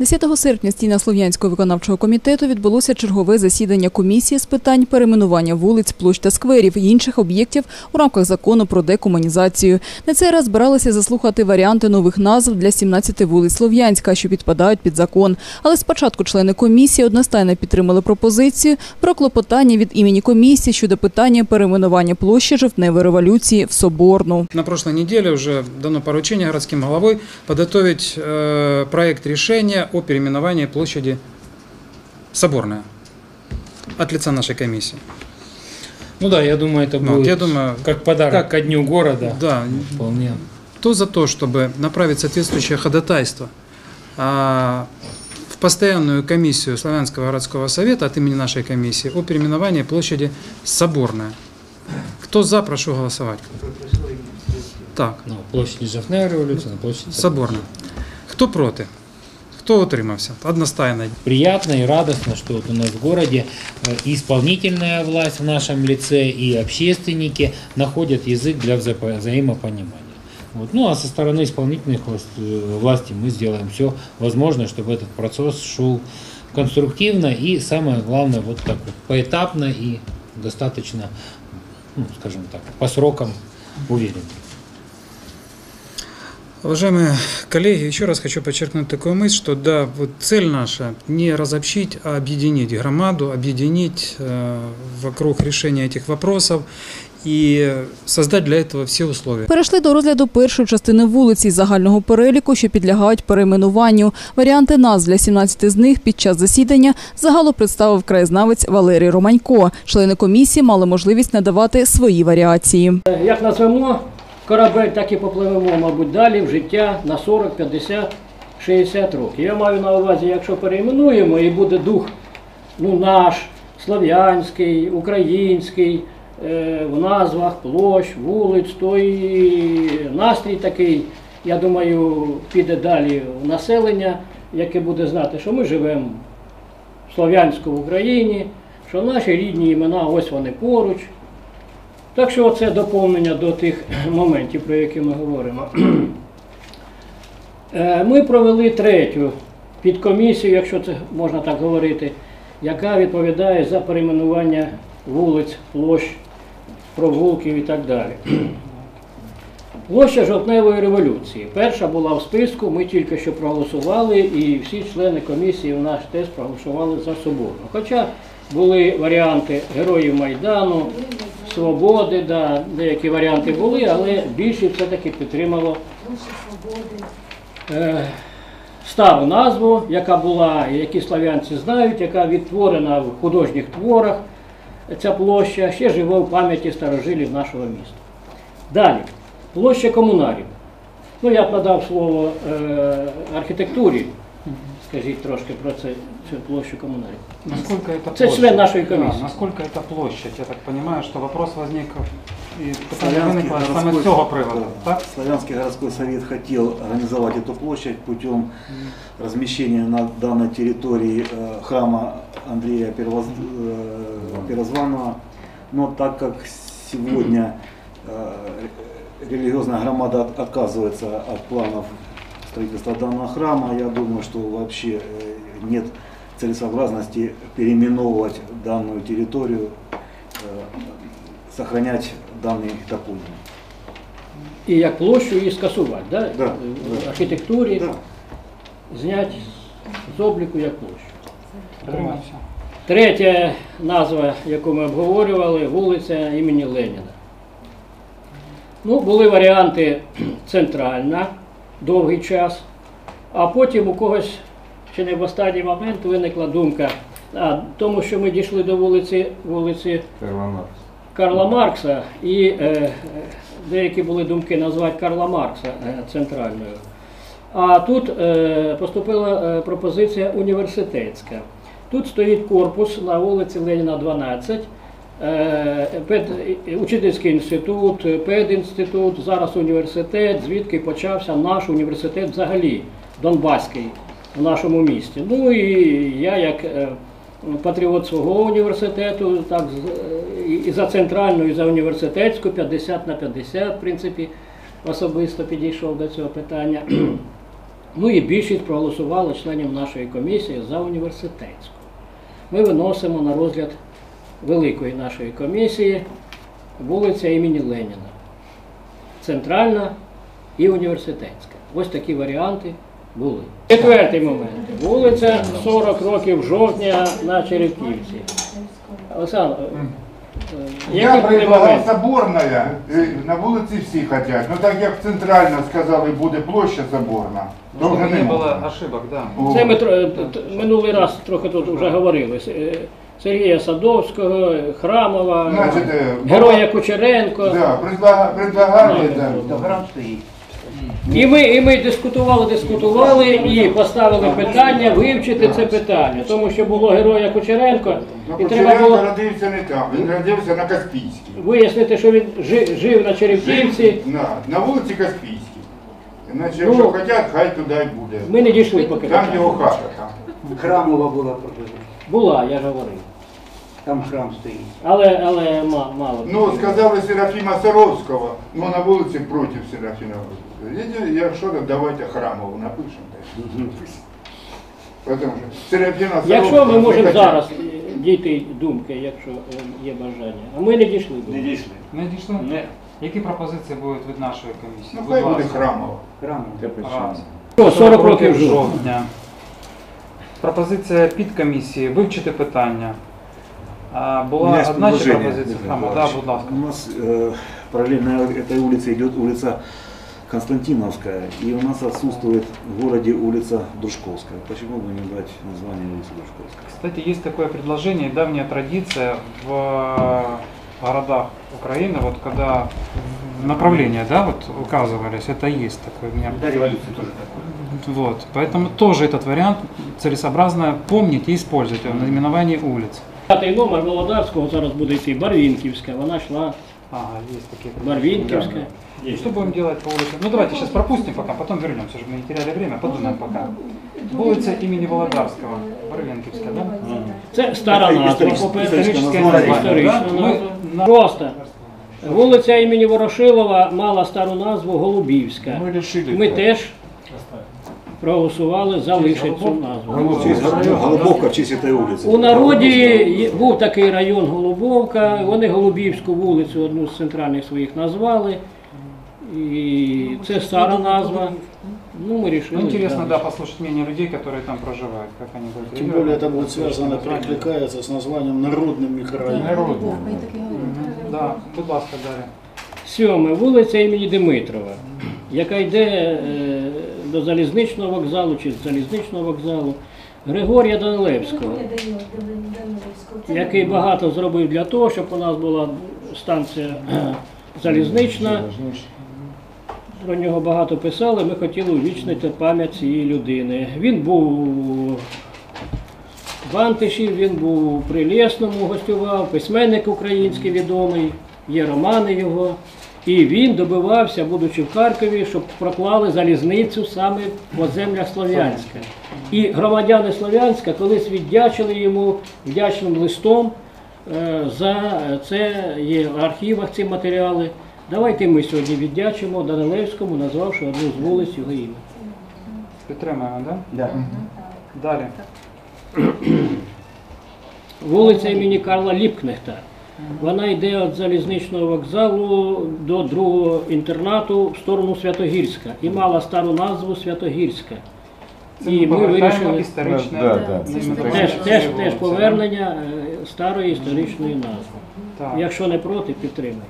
10 серпня стіна Слов'янського виконавчого комітету відбулося чергове засідання комісії з питань перейменування вулиць, площ та скверів і інших об'єктів у рамках закону про декомунізацію. На цей раз збиралися заслухати варіанти нових назв для 17 вулиць Слов'янська, що підпадають під закон. Але спочатку члени комісії одностайно підтримали пропозицію про клопотання від імені комісії щодо питання перейменування площі жовтневої революції в Соборну. На прошлой неделе уже дано поручение городским головой подготовить э, проект о переименовании площади Соборная от лица нашей комиссии. Ну да, я думаю, это Ну, будет вот я думаю, как подарок как- ко дню города. да, Вполне. то за то, чтобы направить соответствующее ходатайство а, в постоянную комиссию Славянского городского совета от имени нашей комиссии о переименовании площади Соборная. Кто за, прошу голосовать. Так. На площади Жовтневої революции, на площади Соборна. Хто проти? Хто утримався? Одностайно. Приятно и радостно, что вот у нас в городе э, исполнительная власть в нашем лице, и общественники находят язык для взаимо- взаимопонимания. Вот. Ну а со стороны исполнительных э, власти мы сделаем все возможное, чтобы этот процесс шел конструктивно и самое главное вот так вот поэтапно и достаточно, ну, скажем так, по срокам уверенно. Уважаемые коллеги, еще раз хочу подчеркнуть такую мысль, что да, вот цель наша не разобщить, а объединить громаду, объединить э, вокруг решения этих вопросов и создать для этого все условия. Перейшли до розгляду першої частини вулиці з загального переліку, що підлягають перейменуванню. Варіанти назв для 17 з них під час засідання загалом представив краєзнавець Валерій Романько. Члени комісії мали можливість надавати свої варіації. Як назвемо корабель, так і попливемо, мабуть, далі в життя на 40, 50, 60 років. Я маю на увазі, якщо перейменуємо і буде дух ну, наш, слов'янський, український, е, в назвах площ, вулиць, то і настрій такий, я думаю, піде далі в населення, яке буде знати, що ми живемо в Слов'янську в Україні, що наші рідні імена, ось вони поруч. Так що це доповнення до тих моментів, про які ми говоримо. Е, Ми провели третю підкомісію, якщо це можна так говорити, яка відповідає за перейменування вулиць, площ, провулків і так далі. Площа жовтневої революції. Перша була в списку, ми тільки що проголосували, і всі члени комісії в наш теж проголосували за соборну. Хоча були варіанти героїв Майдану, Свободи, да, деякі варіанти були, але більшість все-таки підтримало е, стару назву, яка була, які слав'янці знають, яка відтворена в художніх творах. Ця площа ще живе в пам'яті старожилів нашого міста. Далі, площа комунарів. Ну, я надав слово е, архітектурі. Скажіть трошки про це, цю площу комунарів. Насколько это Это член нашей комиссии. Да, насколько это площадь? Я так понимаю, что вопрос возник и питання Славянский виникло саме з городской, цього приводу, да, так? Славянский городской совет хотел организовать эту площадь путем размещения на данной территории э, храма Андрея Первоз- э, Первозванного. Но так как сегодня э, религиозная громада от- отказывается от планов строительства данного храма, я думаю, что вообще э, нет целесообразности переименовывать данную территорию, э, сохранять данный топоним. І як площу її скасувати, да? Да, в да. архітектурі Да. зняти з обліку як площу. Підтримуємося. Третя назва, яку ми обговорювали, вулиця імені Леніна. Ну, були варіанти центральна довгий час, а потім у когось чи не в останній момент виникла думка, а тому що ми дійшли до вулиці, вулиці Карла Маркса, і е, е, деякі були думки назвати Карла Маркса е, центральною. А тут е, поступила е, пропозиція університетська. Тут стоїть корпус на вулиці Леніна 12, е, пед, учительський інститут, педінститут, зараз університет, звідки почався наш університет взагалі, Донбаський в нашому місті. Ну і я як е, патріот свого університету, так і за центральну, і за університетську 50 на 50, в принципі, особисто підійшов до цього питання. Ну і більшість проголосувала членів нашої комісії за університетську. Ми виносимо на розгляд великої нашої комісії вулиця імені Леніна. Центральна і університетська. Ось такі варіанти були. Четвертий момент. Вулиця 40 років жовтня на Черепківці. Олександр, е, е, Я предлагав? Соборная, е, на вулиці всі хотять. Ну так як центрально сказали, буде площа Соборна, то вже не можна. ошибок, да. Це ми минулий раз трохи тут вже говорили. Сергія Садовського, Храмова, Значить, е, Героя Кучеренко. Да, предлага- предлагали, да. І ми, і ми дискутували, дискутували і поставили питання вивчити це питання, тому що було героя Кучеренко, Ну, і треба Кучеренко було родився не там, він родився на Каспійській. вияснити, що він жи- жив на Черепківці. На, на вулиці Каспійській. Іначе, Ну, якщо хочуть, хай туди й буде. Ми не дійшли поки. Там його хата. Там. Храмова була пропозиція. Була, я ж говорив. Там храм стоїть. Але, але ма- мало. Ну, сказали Серафіма Саровського, ну на вулиці проти Серафіма. Видите, Якщо то давайте храмову напишемо. Тому що Серафіма Саровського Якщо ми не можемо зараз е, дійти думки, якщо е, є бажання. А ми не дійшли до Не дійшли. Не дійшли? Які пропозиції будуть від нашої комісії? Ну Будь хай буде ласка. храмова. Храмова. Раз. Що, 40 років жовтня. Пропозиція підкомісії вивчити питання. А, У Була меня есть одна ще предложение, пропозиція. Дмитрий Хама, да, Николаевич. будь ласка. У нас э, параллельно этой улице идет улица Константиновская, и у нас отсутствует в городе улица Дружковская. Почему бы не дать название улицы Дружковской? Кстати, есть такое предложение, давняя традиция в э, городах Украины, вот когда направления, да, вот указывались, это есть такое. у меня- До революції теж так. Вот, поэтому тоже этот вариант целесообразно помнить и использовать в наименовании улиц. П'ятий номер Володарського зараз буде йти Барвінківська. Вона йшла Ага, есть такие. Барвінківська. И что будем делать по улице? Ну давайте сейчас пропустим пока, потом вернемся, чтобы мы не теряли время, подумаем пока. Улица имени Володарского, Барвенківська, да? Це стара назва, історичне- історична названня, історична да? Назва. на- Вулиця імені Ворошилова мала стару назву Голубівська. Ми теж проголосували залишити цю назву. В честь Гол- Голубовка в честь этой улицы. У народі є- був такий район Голубовка, вони Голубівську вулицю одну з центральних своїх назвали. І це стара назва. Ну, ми рішили. Ну, интересно, да, залишити. послушать мнение людей, которые там проживают, как они будут Тем реагировать более на это будет связано, название. перекликается с названием народным микрорайоном. Народный. Да, будь ласка, Дар'я. Сьоме, вулиця імені Димитрова, яка йде е, до залізничного вокзалу чи з залізничного вокзалу. Григорія Данилевського, який багато зробив для того, щоб у нас була станція залізнична. Про нього багато писали, ми хотіли увічнити пам'ять цієї людини. Він був в Антиші, він був у Прилєсному, гостював, письменник український відомий, є романи його. І він добивався, будучи в Харкові, щоб проклали залізницю саме по землях Слов'янська. І громадяни Слов'янська колись віддячили йому вдячним листом е, за це є в архівах ці матеріали. Давайте ми сьогодні віддячимо Данилевському, назвавши одну з вулиць його ім'я. Підтримуємо, да? Да. Далі. Вулиця імені Карла Ліпкнехта. Вона йде від залізничного вокзалу до другого інтернату в сторону Святогірська і мала стару назву Святогірська. Це І ми вирішили історичне Да, да. теж, теж, теж повернення е, старої історичної назви. Так. Якщо не проти, підтримайте.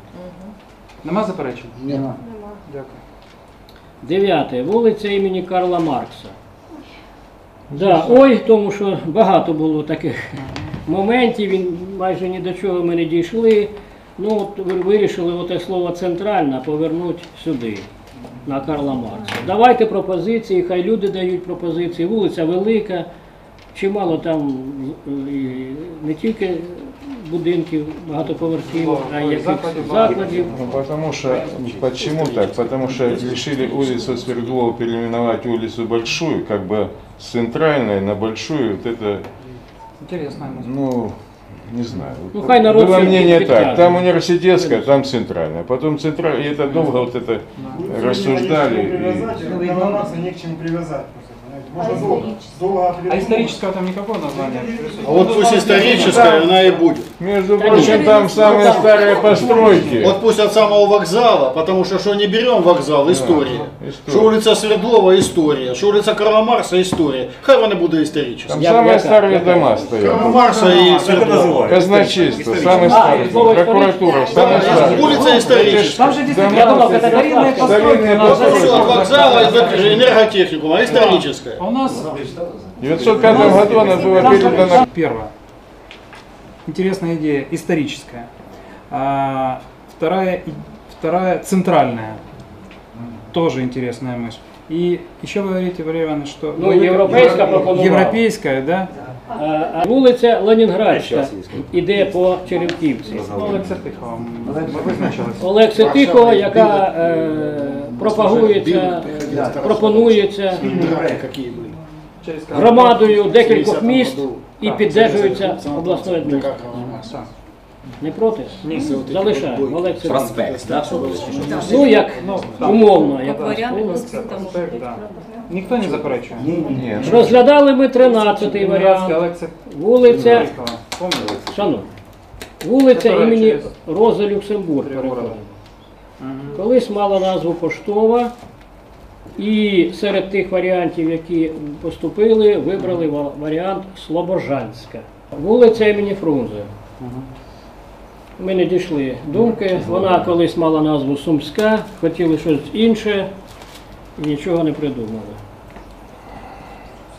Нема заперечень? Нема. Дякую. Дев'яте. Вулиця імені Карла Маркса. Да, ой, тому що багато було таких моментів, він майже ні до чого ми не дійшли. Ну, от вирішили оте слово центральна повернути сюди, на Карла Маркса. Давайте пропозиції, хай люди дають пропозиції. Вулиця велика, чимало там і не тільки будинків багатоповерхівок, а й якихось Закладів. закладів. Ну, потому что, почему так? Потому что решили улицу Свердлова переименовать улицу Большую, как бы с центральной на Большую, вот это, Інтересна мысль. ну, не знаю. Ну, хай народ Было мнение так, там университетская, там центральная, потом центральная, и это долго вот это рассуждали. и- Карла Маркса не к чему привязать. Просто. А исторического там никакого названия? А вот пусть историческая, она и будет. Между прочим, там самые старые постройки. Вот пусть от самого вокзала, потому что что не берем вокзал, история. история. Что улица Свердлова, история. Что улица Карла Марса, история. Хай вони буде історична. Там самые я- старые дома стоят. Карла Марса и Свердлова. Казначейство, самый А, старый. Прокуратура, самый старый. Улица историческая. Там же действительно, я думал, это старинные постройки. от вокзала и до энерготехникума, историческая. У нас В 905 году она была передана Первое. Интересная идея, историческая. А, вторая, вторая центральная. Тоже интересная мысль. И еще вы говорите, Валерий Иванович, что... Ну, пропонувала. Европейская, да? А, а вулиця Ленінградська іде по Черевківці. Олекса Тихова. Олекса Тихого, яка е, пропагується, пропонується Через громадою декількох міст і піддержується обласною адміністрацією. Не проти? Ні. Залишаємо. Олекса Проспект, да, що Ну, як умовно, як да. Ніхто не заперечує. Нет. Розглядали ми 13-й варіант. Вулиця. Шановні, вулиця Которая імені через- Рози Люксембург перекладена. Колись мала назву поштова, і серед тих варіантів, які поступили, вибрали ва- варіант Слобожанська. Вулиця імені Фрунзе. Ми не дійшли думки. Вона колись мала назву Сумська, хотіли щось інше і нічого не придумали.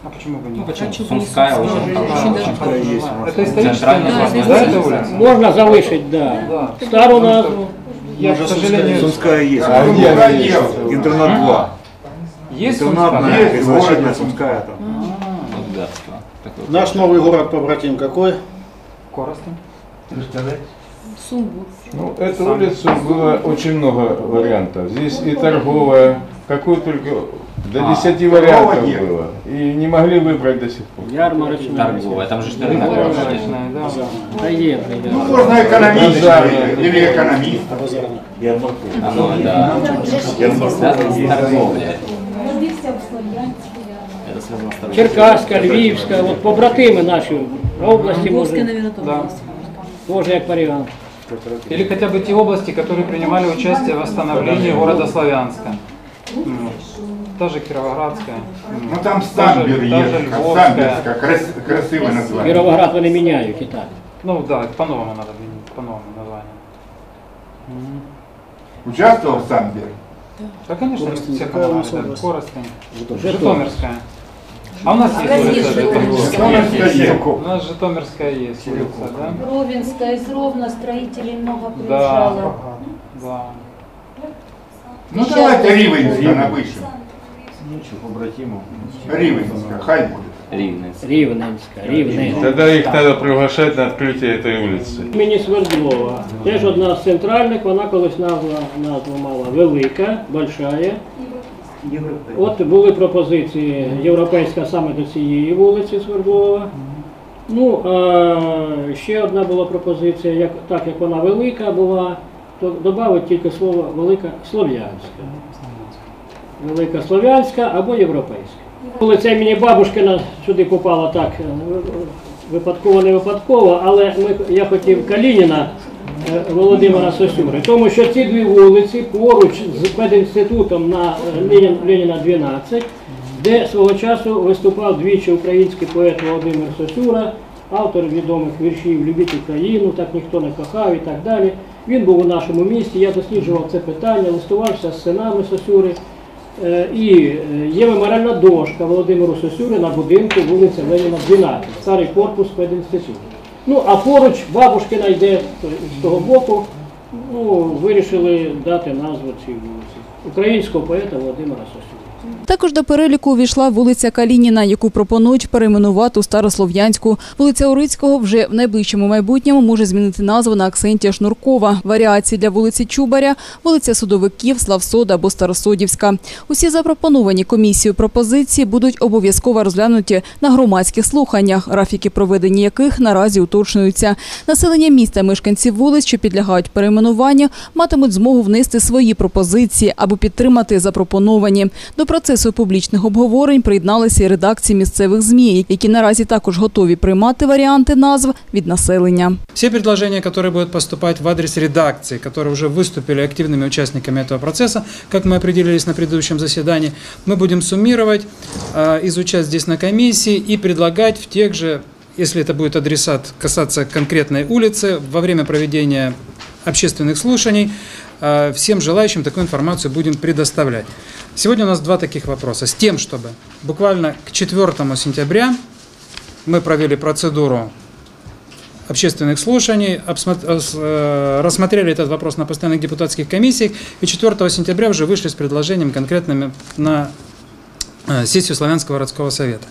А почему бы Ну, нет? почему? Сумская уже там, Это историческая Центральная название, площадь. да, эта улица? Можна залишити, да. Да. Стару назву. Я, к сожалению, Сумская есть. А где она есть? Интернат 2. есть Интернатная, Сумская? изначально Сумская там. богатство. Такое. Наш новый город побратим какой? Коростень. Ну, эту улицу было очень много вариантов. Здесь и торговая, какую только до А, 10 вариантов было. И не могли выбрать до сих пор. Ярмарочна. Торговая, там же ж рынок Ярмарочная, работает. да. Таємний. Ну, да. можно экономист Базарная. или экономист. Ярмарку. Оно, да. Ярмарку. Связано с торговлей. Это связано с торговлей. Черкаська, Львівська, от побратими наші області може, Да. може як варіант. Или хотя бы те области, которые принимали участие в восстановлении города Славянска. М. Та же Кировоградская. М. Ну там Та же- Самбер та же есть. Львовская. Самберская, крас- красивое название. Кіровоград вони міняють і так. Ну да, по-новому надо менять, по-новому название. Участвовал в Самбер? Да, конечно, Коростень. все Какая у нас понимали, да. область? Коростень. Житомир. Житомирская. А у нас есть улица Житомирская. Житомирская. У нас Житомирская есть улица, да? Ровенская из Ровно строителей много Да. приезжало. Да. Ну давайте Ривенская напишем. побратиму. Ривенская, хай будет. Рівненська. Рівненська, Рівненська. Тогда их надо приглашать на открытие этой улицы. Імені Свердлова. Теж одна з центральних, вона колись назва, назву мала Велика, Большая. От були пропозиції європейська саме до цієї вулиці Свердлова. Ну, а ще одна була пропозиція, як, так як вона велика була, то додати тільки слово велика слов'янська. Велика слов'янська або європейська. Вулиця імені Бабушкина сюди попала так випадково, не випадково, але ми, я хотів Калініна Володимира Сосюри, тому що ці дві вулиці поруч з пединститутом на е, Ленін, Леніна 12, де свого часу виступав двічі український поет Володимир Сосюра, автор відомих віршів Любіть Україну, так ніхто не кохав і так далі. Він був у нашому місті, я досліджував це питання, листувався з синами Сосюри. Е, І е, є меморіальна дошка Володимиру Сосюри на будинку вулиця Леніна 12, старий корпус пединституту. Ну, а поруч бабушкина йде з того боку, ну, вирішили дати назву цій вулиці. Українського поета Володимира Сосюри. Також до переліку увійшла вулиця Калініна, яку пропонують перейменувати у Старослов'янську. Вулиця Урицького вже в найближчому майбутньому може змінити назву на Аксентія Шнуркова. Варіації для вулиці Чубаря, вулиця Судовиків, Славсода або Старосодівська. Усі запропоновані комісією пропозиції будуть обов'язково розглянуті на громадських слуханнях, графіки проведення яких наразі уточнюються. Населення міста, мешканці вулиць, що підлягають перейменуванню, матимуть змогу внести свої пропозиції або підтримати запропоновані. До процесу процесу публічних обговорень приєдналися і редакції місцевих ЗМІ, які наразі також готові приймати варіанти назв від населення. Все предложения, которые будут поступать в адрес редакции, которые уже выступили активными участниками этого процесса, как мы определились на предыдущем заседании, мы будем суммировать, э, изучать здесь на комиссии и предлагать в тех же, если это будет адресат касаться конкретной улицы, во время проведения общественных слушаний, э, всем желающим такую информацию будем предоставлять. Сегодня у нас два таких вопроса. С тем, чтобы буквально к 4 сентября мы провели процедуру общественных слушаний, э, э, рассмотрели этот вопрос на постоянных депутатских комиссиях и 4 сентября уже вышли с предложением конкретными на э, сессию Славянского городского совета.